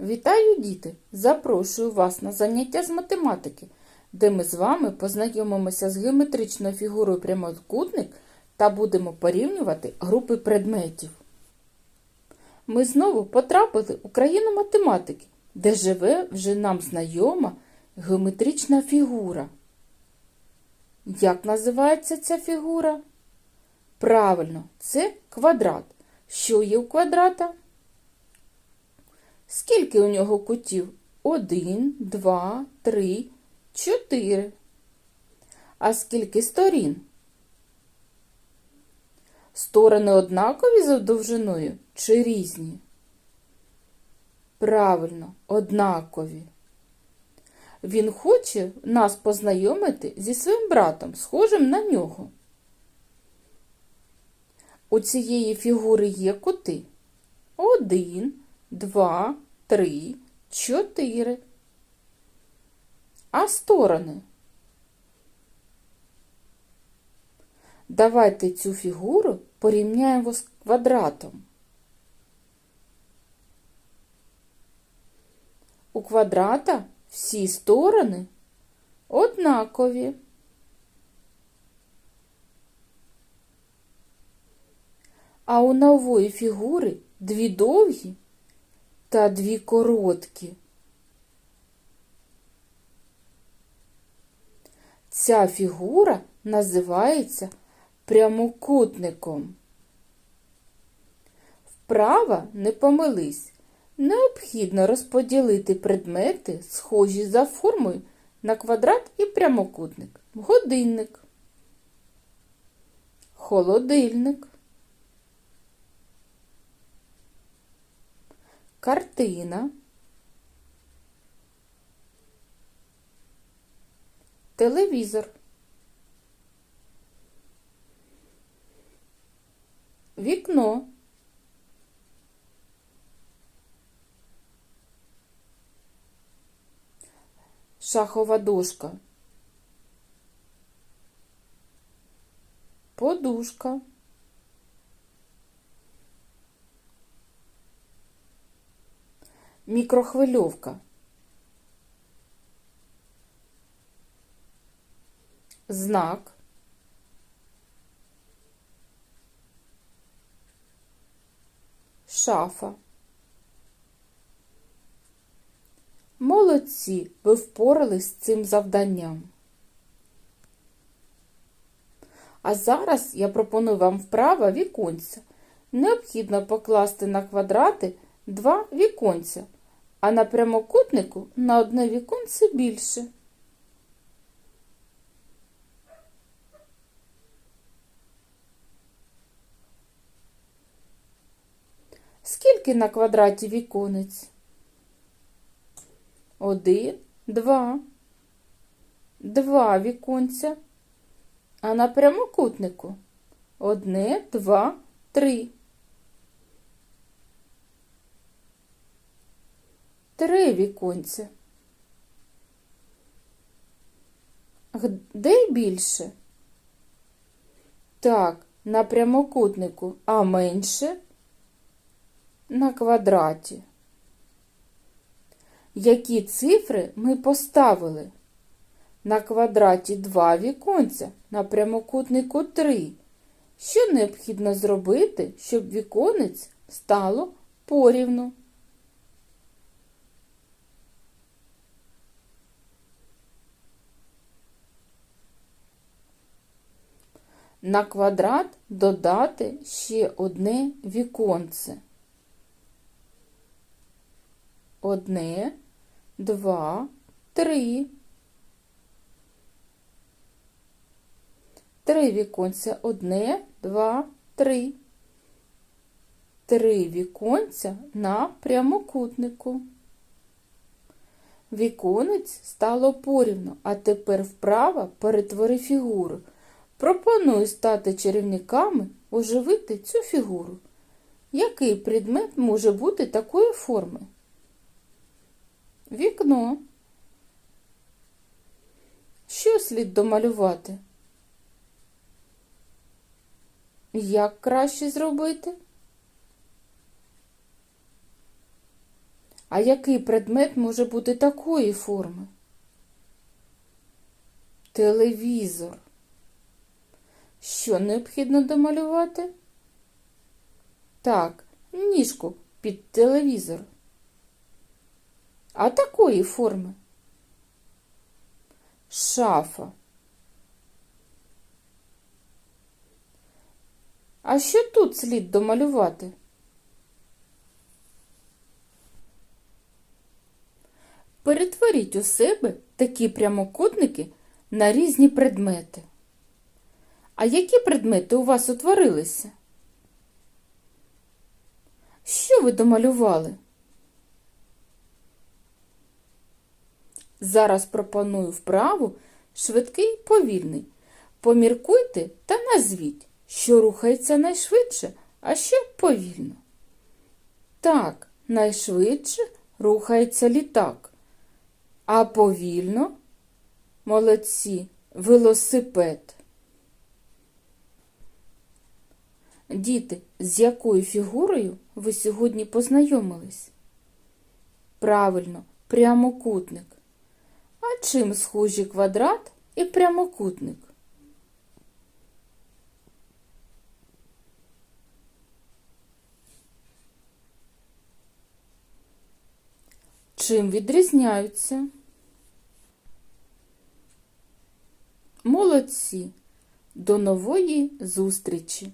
Вітаю, діти! Запрошую вас на заняття з математики, де ми з вами познайомимося з геометричною фігурою прямокутник та будемо порівнювати групи предметів. Ми знову потрапили у країну математики, де живе вже нам знайома геометрична фігура. Як називається ця фігура? Правильно, це квадрат. Що є у квадрата? Скільки у нього кутів? Один, два, три, чотири. А скільки сторін? Сторони однакові за довжиною чи різні? Правильно, однакові. Він хоче нас познайомити зі своїм братом, схожим на нього. У цієї фігури є кути. Один, два, три, чотири. А сторони? Давайте цю фігуру порівняємо з квадратом. У квадрата всі сторони однакові. А у нової фігури дві довгі та дві короткі. Ця фігура називається прямокутником. Вправа не помились. Необхідно розподілити предмети, схожі за формою, на квадрат і прямокутник. Годинник, холодильник, картина, телевізор, вікно. Шахова дошка. Подушка. Мікрохвильовка. Знак. Шафа. Молодці, ви впорались з цим завданням. А зараз я пропоную вам вправо віконця. Необхідно покласти на квадрати два віконця, а на прямокутнику на одне віконце більше. Скільки на квадраті віконець? Один, два. Два віконця. А на прямокутнику одне, два, три. Три віконця. Де більше? Так, на прямокутнику, а менше на квадраті. Які цифри ми поставили? На квадраті 2 віконця, на прямокутнику 3. Що необхідно зробити, щоб віконець стало порівну? На квадрат додати ще одне віконце. Одне, два, три. Три віконця. Одне, два, три. Три віконця на прямокутнику. Віконець стало порівну, а тепер вправо перетвори фігуру. Пропоную стати чарівниками, оживити цю фігуру. Який предмет може бути такої форми? Вікно. Що слід домалювати? Як краще зробити? А який предмет може бути такої форми? Телевізор. Що необхідно домалювати? Так, ніжку під телевізор. А такої форми? Шафа. А що тут слід домалювати? Перетворіть у себе такі прямокутники на різні предмети. А які предмети у вас утворилися? Що ви домалювали? Зараз пропоную вправу швидкий повільний. Поміркуйте та назвіть, що рухається найшвидше, а що повільно. Так, найшвидше рухається літак, а повільно молодці велосипед. Діти, з якою фігурою ви сьогодні познайомились? Правильно, прямокутник. А чим схожі квадрат і прямокутник? Чим відрізняються? Молодці! До нової зустрічі!